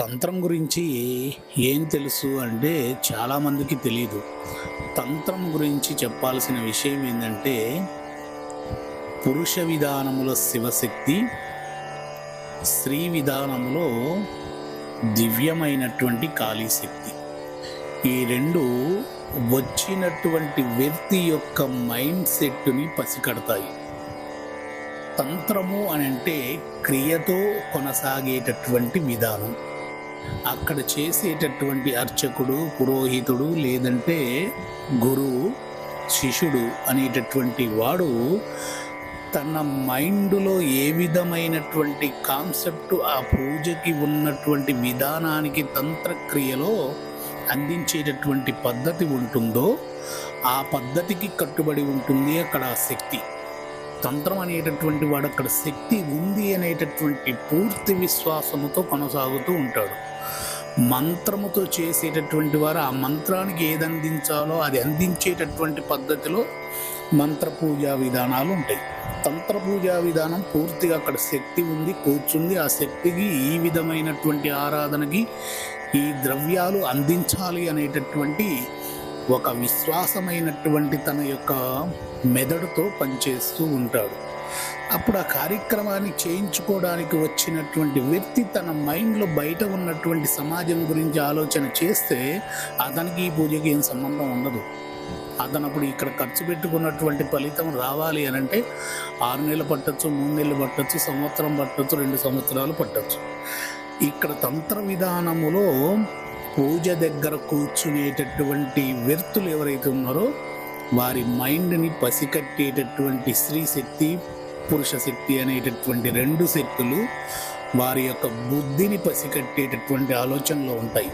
తంత్రం గురించి ఏం తెలుసు అంటే చాలామందికి తెలియదు తంత్రం గురించి చెప్పాల్సిన విషయం ఏంటంటే పురుష విధానములో శివశక్తి స్త్రీ విధానములో దివ్యమైనటువంటి కాళీశక్తి. ఈ రెండు వచ్చినటువంటి వ్యక్తి యొక్క మైండ్ సెట్ని పసికడతాయి. తంత్రము అని అంటే క్రియతో కొనసాగేటటువంటి విధానం. అక్కడ చేసేటటువంటి అర్చకుడు పురోహితుడు లేదంటే గురువు శిష్యుడు అనేటటువంటి వాడు తన మైండ్లో ఏ విధమైనటువంటి కాన్సెప్ట్ ఆ పూజకి ఉన్నటువంటి విధానానికి తంత్రక్రియలో అందించేటటువంటి పద్ధతి ఉంటుందో ఆ పద్ధతికి కట్టుబడి ఉంటుంది అక్కడ ఆ శక్తి. తంత్రం అనేటటువంటి వాడు అక్కడ శక్తి ఉంది అనేటటువంటి పూర్తి విశ్వాసముతో కొనసాగుతూ ఉంటాడు. మంత్రముతో చేసేటటువంటి వారు ఆ మంత్రానికి ఏది అందించాలో అది అందించేటటువంటి పద్ధతిలో మంత్ర పూజా విధానాలు ఉంటాయి. తంత్ర పూజా విధానం పూర్తిగా అక్కడ శక్తి ఉంది కూర్చుంది. ఆ శక్తికి ఈ విధమైనటువంటి ఆరాధనకి ఈ ద్రవ్యాలు అందించాలి అనేటటువంటి ఒక విశ్వాసమైనటువంటి తన యొక్క మెదడుతో పనిచేస్తూ ఉంటాడు. అప్పుడు ఆ కార్యక్రమాన్ని చేయించుకోవడానికి వచ్చినటువంటి వ్యక్తి తన మైండ్లో బయట ఉన్నటువంటి సమాజం గురించి ఆలోచన చేస్తే అతనికి ఈ పూజకి ఏం సంబంధం ఉండదు. అతను అప్పుడు ఇక్కడ ఖర్చు పెట్టుకున్నటువంటి ఫలితం రావాలి అని అంటే ఆరు నెలలు పట్టచ్చు మూడు నెలలు పట్టచ్చు సంవత్సరం పట్టచ్చు రెండు సంవత్సరాలు పట్టచ్చు. ఇక్కడ తంత్ర విధానములో పూజ దగ్గర కూర్చునేటటువంటి వ్యక్తులు ఎవరైతే ఉన్నారో వారి మైండ్ని పసికట్టేటటువంటి స్త్రీ శక్తి పురుష శక్తి అనేటటువంటి రెండు శక్తులు వారి యొక్క బుద్ధిని పసికట్టేటటువంటి ఆలోచనలో ఉంటాయి.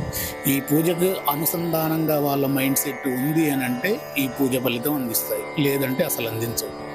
ఈ పూజకు అనుసంధానంగా వాళ్ళ మైండ్ సెట్ ఉంది అని అంటే ఈ పూజ ఫలితం అందిస్తాయి. లేదంటే అసలు అందించవు.